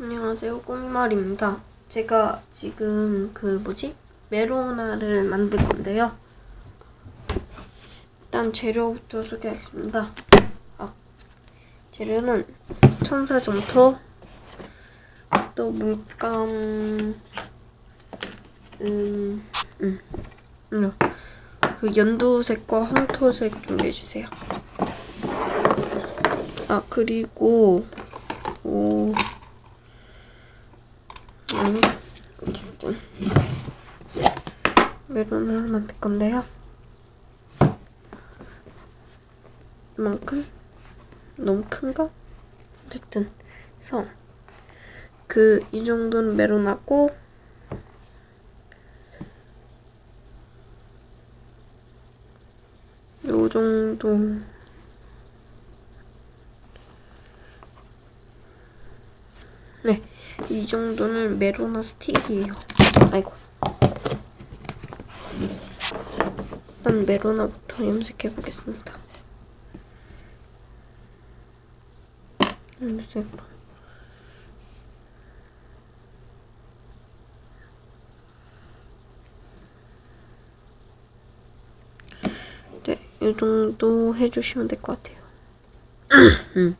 안녕하세요. 꼬미말입니다. 제가 지금 그 뭐지? 메로나를 만들 건데요. 일단 재료부터 소개하겠습니다. 아, 재료는 천사점토 또 물감 음, 음, 음. 그 연두색과 황토색 준비해주세요. 아 그리고 오 아니, 어쨌든 메론을 만들 건데요. 이만큼? 너무 큰가? 어쨌든 그래서 그 이 정도는 메론하고 요 정도 네, 이 정도는 메로나 스틱이에요. 아이고. 일단 메로나부터 염색해 보겠습니다. 염색으로. 네, 이 정도 해주시면 될 것 같아요. 음.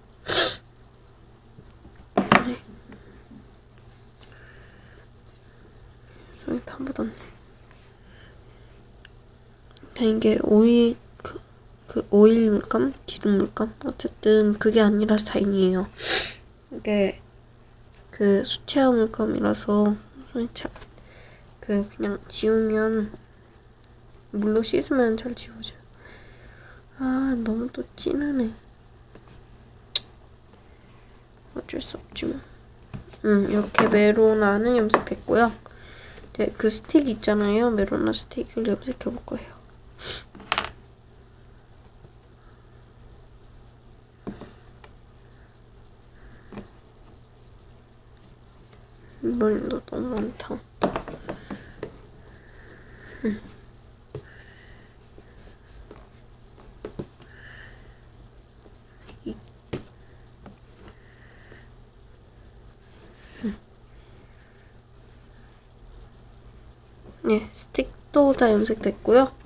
손이 다 묻었네. 그냥 이게 오일 그, 그 오일 물감, 기름 물감 어쨌든 그게 아니라서 다행이에요. 이게 그 수채화 물감이라서 참그 그냥 지우면 물로 씻으면 잘 지워져요. 아 너무 또 진하네. 어쩔 수 없지 뭐. 음 이렇게 메로나는 염색됐고요. 네, 그 스틱 있잖아요. 메로나 스틱을 염색해 볼 거예요. 이번에도 너무 많다. 음. 이- 네, 스틱도 다 염색됐고요.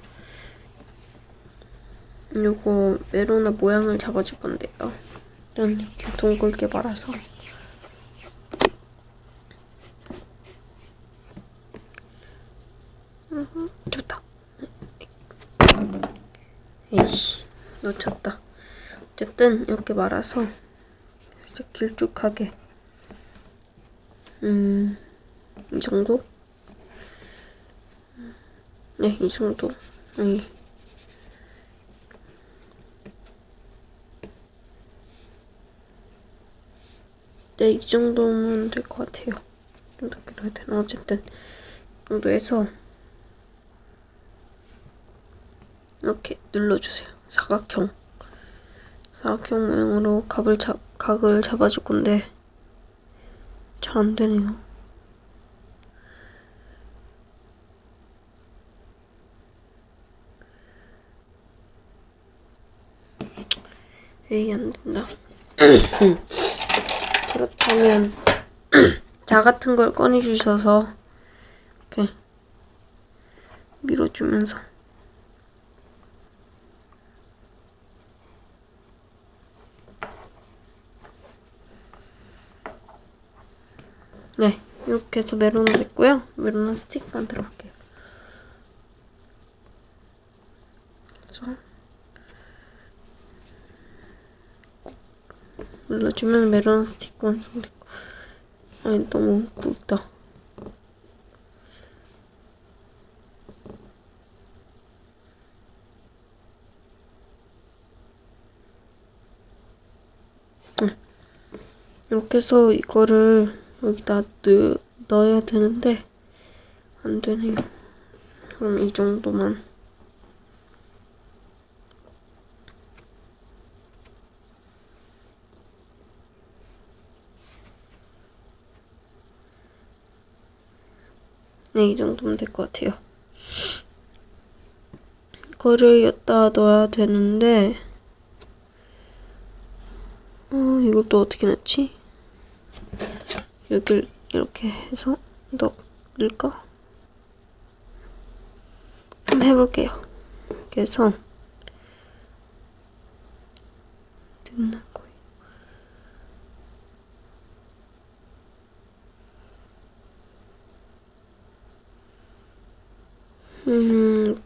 요거 메로나 모양을 잡아줄 건데요. 일단 이렇게 동글게 말아서 으흠, 좋다. 에이씨, 놓쳤다. 어쨌든 이렇게 말아서 살짝 길쭉하게 음, 이 정도? 네, 이 정도. 네. 네, 이 정도면 될 것 같아요. 좀 더 길어야 되나? 어쨌든, 이 정도 해서, 이렇게 눌러주세요. 사각형. 사각형 모양으로 각을 잡, 각을 잡아줄 건데, 잘 안 되네요. 에이, 안 된다. 그렇다면 자 같은 걸 꺼내주셔서 이렇게 밀어주면서. 네 이렇게 해서 메로나 됐고요. 메로나 스틱 만들어 볼게요. 그래서 눌러주면 메론 스틱 완성됐고. 아니 너무 굵다. 이렇게 해서 이거를 여기다 넣, 넣어야 되는데 안 되네요. 그럼 이 정도만 네, 이 정도면 될 것 같아요. 이거를 여기다 넣어야 되는데, 어, 이걸 또 어떻게 넣지? 여길 이렇게 해서 넣을까? 한번 해볼게요. 그래서 넣는 거예요. 음,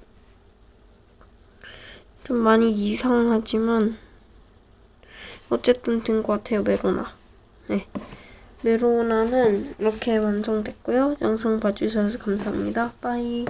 좀 많이 이상하지만 어쨌든 된 것 같아요, 메로나. 네. 메로나는 이렇게 완성됐고요. 영상 봐주셔서 감사합니다. 빠이.